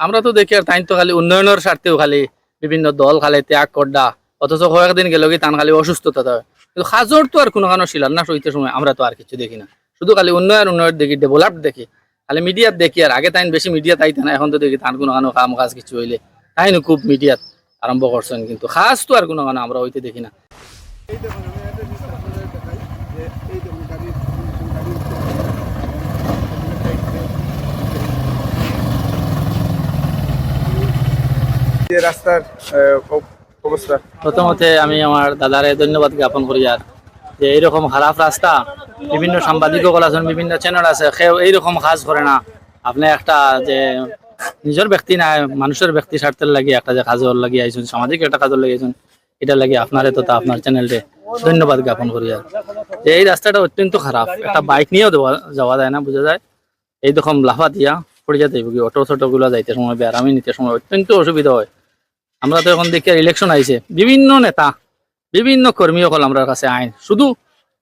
আমরা তো দেখি আর তাই তো খালি উন্নয়নের স্বার্থেও খালি বিভিন্ন দল খালি ত্যাগ করডা অথচ কয়েকদিন গেল কি তান খালি অসুস্থতা হয় কিন্তু হাজর তো আর কোনো কারণ শিলান্যাস হইতে সময় আমরা তো আর কিছু দেখি না। শুধু খালি উন্নয়ন উন্নয়ন দেখি ডেভেলপ দেখি। খালি মিডিয়াত দেখি আর আগে তাইন বেশি মিডিয়া তাইতে না এখন তো দেখি তান কোনো কারণ কাম কাজ কিছু হইলে তাইনও খুব মিডিয়াত আরম্ভ করছেন কিন্তু খাস তো আর কোনো কারণ আমরা হইতে দেখি না এই দেখুন আমি একটা জিনিস আপনাদের দেখাই যে এই দেখুন গাড়ি গাড়ি যে রাস্তার অবস্থা? প্রথমত আমি আমার দাদারে ধন্যবাদ জ্ঞাপন করি আর যে এইরকম খারাপ রাস্তা, বিভিন্ন সাংবাদিকসকল আছেন বিভিন্ন চ্যানেল আছে সেও এইরকম কাজ করে না। আপনি একটা যে নিজের ব্যক্তি না, মানুষের ব্যক্তি স্বার্থের লাগি একটা যে কাজর লাগি আইছেন, সামাজিক একটা কাজর লাগি আইছেন এটা লাগি আপনারে তো তা আপনার চ্যানেলটে ধন্যবাদ জ্ঞাপন করি আর। যে এই রাস্তাটা অত্যন্ত খারাপ, একটা বাইক নিয়েও দেওয়া- যাওয়া যায় না, বোঝা যায়? এই রকম লাফা দিয়া পড়ে যেতে অটো ছোটো গুলো যাইতে সময় বেড়ামি নিতে সময় অত্যন্ত অসুবিধা হয়। আমরা তো এখন দেখি ইলেকশন আইছে। বিভিন্ন নেতা, বিভিন্ন কর্মী সকল আমরা কাছে আইন। শুধু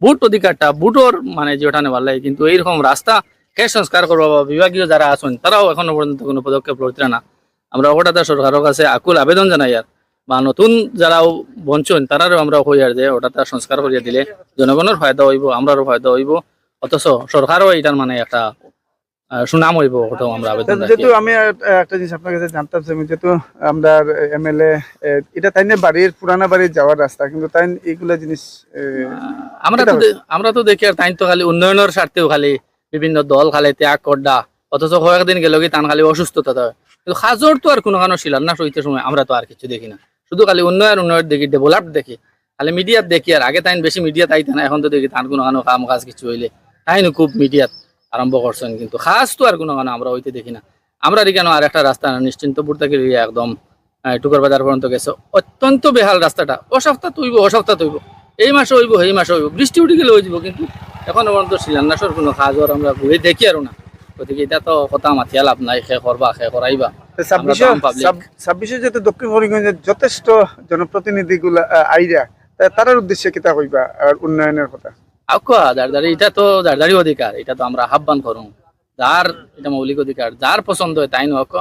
ভোট অধিকারটা, ভোটর মানে যেটা নেবার লাগে, কিন্তু এইরকম রাস্তা কে সংস্কার করব বা বিভাগীয় যারা আছেন, তারাও এখনও পর্যন্ত কোনো পদক্ষেপ লইতে না। আমরা ওটাতে সরকারের কাছে আকুল আবেদন জানাই আর। বা নতুন যারাও বঞ্চন, তারারও আমরা কই আর যে ওটাতে সংস্কার করিয়া দিলে জনগণের ফায়দা হইব, আমরারও ফায়দা হইব। অথচ সরকারও এটার মানে একটা সুনাম হইব ওটাও আমরা আবেদন। যেহেতু আমি একটা জিনিস আপনার কাছে জানতে চাই যেহেতু আমরা এমএলএ এটা তাই না বাড়ির পুরানা বাড়ির যাওয়ার রাস্তা কিন্তু তাই এইগুলা জিনিস আমরা তো আমরা তো দেখি আর তাই তো খালি উন্নয়নের স্বার্থেও খালি বিভিন্ন দল খালি ত্যাগ করডা অথচ কয়েকদিন গেল কি তান খালি অসুস্থতা হয়। কিন্তু হাজর তো আর কোনো কারণ শিলান্যাস হইতে সময় আমরা তো আর কিছু দেখি না। শুধু খালি উন্নয়ন উন্নয়ন দেখি ডেভেলপ দেখি। খালি মিডিয়াত দেখি আর আগে তাইন বেশি মিডিয়া তাইতে না এখন তো দেখি তান কোনো কারণ কাম কাজ কিছু হইলে। তাইনও খুব মিডিয়াত আরম্ভ করছেন কিন্তু খাস তো আর কোনো কারণ আমরা হইতে দেখি না। আমরা কেন আর একটা রাস্তা নিশ্চিন্তপুর থেকে একদম টুকর বাজার পর্যন্ত গেছে। অত্যন্ত বেহাল রাস্তাটা। অসপ্তাহ তৈব অসপ্তাহ তৈব। এই মাসে হইব এই মাসে হইব। বৃষ্টি উঠে গেলে যাব কিন্তু এখনও পর্যন্ত শিলান্যাসের কোনো কাজ আর আমরা ঘুরে দেখি আর না। গতিকে এটা তো কথা মাথিয়া লাভ নাই। সে করবা সে করাইবা। ছাব্বিশে যেহেতু দক্ষিণ করিমগঞ্জের যথেষ্ট জনপ্রতিনিধি গুলা আইরা তার উদ্দেশ্যে কিতা কইবা? আর উন্নয়নের কথা। দারদারি এটা তো দারদারি অধিকার, এটা তো আমরা আহ্বান করুন যার, এটা মৌলিক অধিকার, যার পছন্দ হয় তাই নক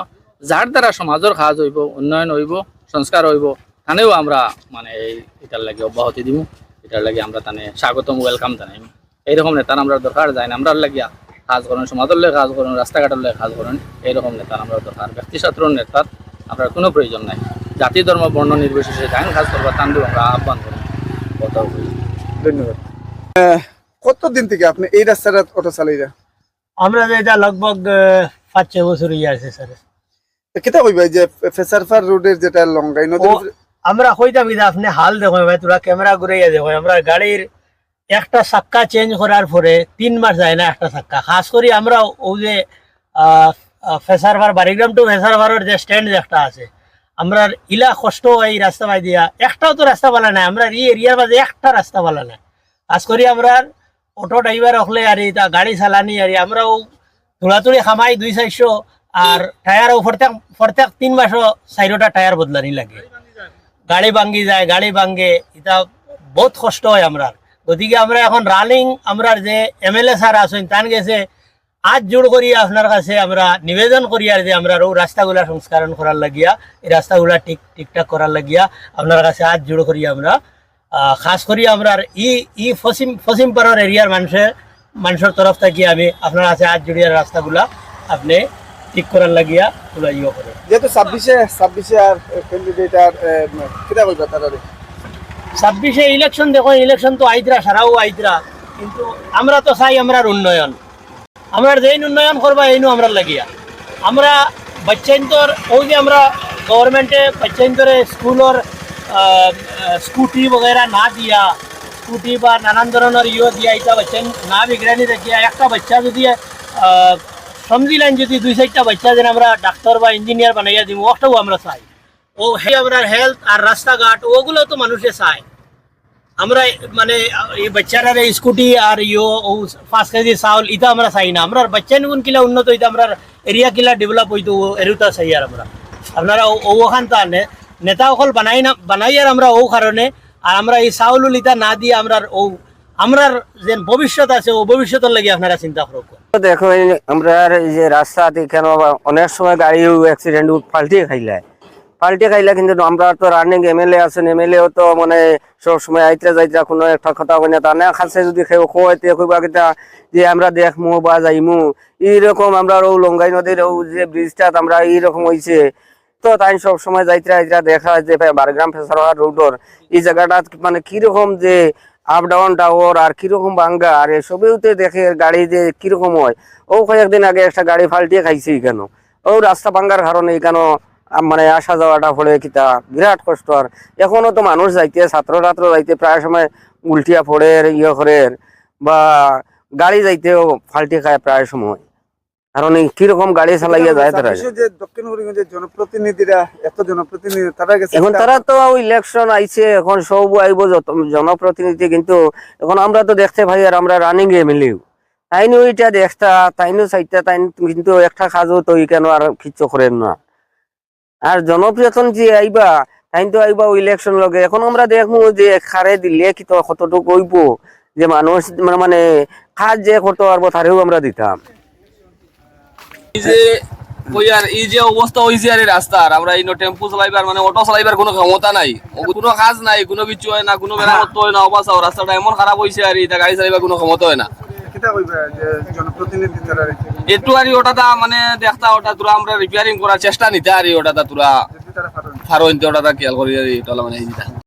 যার দ্বারা সমাজের কাজ হইব, উন্নয়ন হইব সংস্কার হইব, তানেও আমরা মানে এই এটার লাগে অব্যাহতি দিব এটার লাগে আমরা তানে স্বাগতম ওয়েলকাম জানাইম। এইরকম নেতার আমরা দরকার যায় না। আমরা লাগিয়া কাজ করুন সমাজের লাগে কাজ করুন রাস্তাঘাটের লাগে কাজ করুন এইরকম নেতার আমরা দরকার ব্যক্তি ছাত্র নেতার আমরা কোনো প্রয়োজন নাই। জাতি ধর্ম বর্ণ নির্বিশেষে যাই কাজ করবা তান্ডু আমরা আহ্বান কথা ধন্যবাদ। কতদিন থেকে আপনি এই রাস্তাটা অটো চালাইরা আমরা এটা লগভগ পাঁচ ছয় বছর ইয়ে আছে স্যার কইবা যে ফেসারফার রোডের যেটা লঙ্গাই উপরে- আমরা কইতাম কিন্তু আপনি হাল দেখো ভাই তোরা ক্যামেরা ঘুরাইয়া দেখো আমরা গাড়ির একটা চাক্কা চেঞ্জ করার পরে তিন মাস যায় না একটা চাক্কা। খাস করে আমরা ও যে ফেসারভার বারিগ্রাম টু ফেসারভারের যে স্ট্যান্ড একটা আছে। আমরা ইলা কষ্ট হয় এই রাস্তা বাই দিয়া। একটাও তো রাস্তা বালা নাই আমরা এই এরিয়ার মাঝে একটা রাস্তা বালা নাই। খাস করে আমরা অটো ড্রাইভার হলে আর তা গাড়ি চালানি আর আমরাও তোড়াতুড়ি খামাই দুই চারশো আর টায়ারও প্রত্যেক প্রত্যেক তিন মাসও চারোটা টায়ার বদলানি লাগে। গাড়ি ভাঙ্গি যায়, গাড়ি ভাঙ্গে এটা বহুত কষ্ট হয় আমরা গতিকে আমরা এখন রানিং আমরা যে এম এল এ স্যার আছেন, তান গেছে, আজ জোর করি আপনার কাছে আমরা নিবেদন করি আর যে আমরা ও রাস্তাগুলা সংস্কারণ করার লাগিয়া, এই রাস্তাগুলা ঠিক, ঠিকঠাক করার লাগিয়া, আপনার কাছে আজ জোর করি আমরা খাস করি আমরা ই ই ফসিম ফসিম পাড়ার এরিয়ার মানুষের মানুষের তরফ থেকে আমি আপনার আছে আজ জুড়িয়ার রাস্তাগুলা আপনি ঠিক করার লাগিয়া ওগুলা ইয়ে করে। যেহেতু ছাব্বিশে ছাব্বিশে আর ক্যান্ডিডেট আর কিতা কইবা তারা ছাব্বিশে ইলেকশন দেখো ইলেকশন তো আইতরা সারাও আইতরা কিন্তু আমরা তো চাই আমরা উন্নয়ন। আমরা যেই উন্নয়ন করবা এইনু আমরা লাগিয়া। আমরা বাচ্চাইন্তর ওই যে আমরা গভর্নমেন্টে বাচ্চাইন্তরে স্কুলের স্কুটি বগেরা না দিয়া স্কুটি বা নানান ধরনের ইয়ে দিয়া এটা বাচ্চা না বিগড়ানি দেখিয়া একটা বাচ্চা যদি আহ, সমজিলেন যদি দুই চারটা বাচ্চা যেন আমরা ডাক্তার বা ইঞ্জিনিয়ার বানাইয়া দিব ওটাও আমরা চাই ও হে আমরা হেলথ আর রাস্তাঘাট ওগুলো তো মানুষে চায় আমরা মানে এই বাচ্চারা স্কুটি আর ইয়ো ও পাঁচ কেজি চাউল ইটা আমরা চাই না আমরা বাচ্চা নিগুন কিলা উন্নত হইতা আমরা এরিয়া কিলা ডেভেলপ হইতো এরুতা চাই আর আমরা আপনারা ওখান তা নেতা অকল বানাই না বানাই আর আমরা ও কারণে আর আমরা এই চাউল ইটা না দিয়ে আমরা ও আমরার যে ভবিষ্যৎ আছে ও ভবিষ্যতের লাগে আপনারা চিন্তা করব দেখো আমরা এই যে রাস্তাতে কেন অনেক সময় গাড়ি অ্যাক্সিডেন্ট পাল্টিয়ে খাইলে। পাল্টে খাইলে কিন্তু আমরা তো রানিং এমএলএ আছেন এমএলএও তো মানে সব সময় যাইতে কোনো একটা কথা কই না। তা না খাসে যদি খেয়ে খোয়াইতে কইবা কিতা যে আমরা দেখমু বা যাইমু। এইরকম আমরা ও লঙ্গাই নদীর ও যে ব্রিজটা আমরা এইরকম হইছে তো তাই সব সময় যাইতে যাইতে দেখা যে বারগ্রাম ফেসারওয়ার রোডর। এই জায়গাটা মানে কীরকম যে আপ ডাউন টাওয়ার আর কীরকম ভাঙ্গা আর এসবেওতে দেখে গাড়ি যে কীরকম হয়। ও কয়েকদিন আগে একটা গাড়ি ফাল্টিয়ে খাইছে কেন? ও রাস্তা ভাঙ্গার কারণে কেন মানে আসা যাওয়াটা ফলে কিতা বিরাট কষ্ট। আর এখনও তো মানুষ যাইতে ছাত্র ছাত্র যাইতে প্রায় সময় উল্টিয়া পড়ে ইয়ে করে, বা গাড়ি যাইতেও ফাল্টি খায় প্রায় সময়। কারণ কীরকম গাড়ি চালাইয়া যায় তারা যে দক্ষিণ হরিগঞ্জের জনপ্রতিনিধিরা এত জনপ্রতিনিধি তারা গেছে। এখন তারা তো ইলেকশন আইছে এখন সব আইব জনপ্রতিনিধি কিন্তু এখন আমরা তো দেখতে ভাই আর আমরা রানিং এমএলএ তাইনও ওইটা দেখতা তাইনও চাইতা তাইন কিন্তু একটা কাজও তো কেন আর কিচ্ছু করেন না। আর জনপ্রিয়তন যে আইবা তাইন তো আইবা ইলেকশন লগে। এখন আমরা দেখব যে খারে দিলে কি তো কতটুকু কইব যে মানুষ মানে কাজ যে করতে পারব তারেও আমরা দিতাম। যে ওই আর এই যে অবস্থা হয়েছে আর এই রাস্তার আমরা এই টেম্পু চালাইবার মানে অটো চালাইবার কোনো ক্ষমতা নাই। কোনো কাজ নাই কোনো কিছু হয় না কোনো মেরামত হয় না অবস্থা রাস্তাটা এমন খারাপ হয়েছে আর এটা গাড়ি চালাইবার কোনো ক্ষমতা হয় না। একটু আর মানে দেখতা ওটা তোরা আমরা রিপেয়ারিং করার চেষ্টা নিতে আর ওটা তোরা ফারো খেয়াল করি আর এটা মানে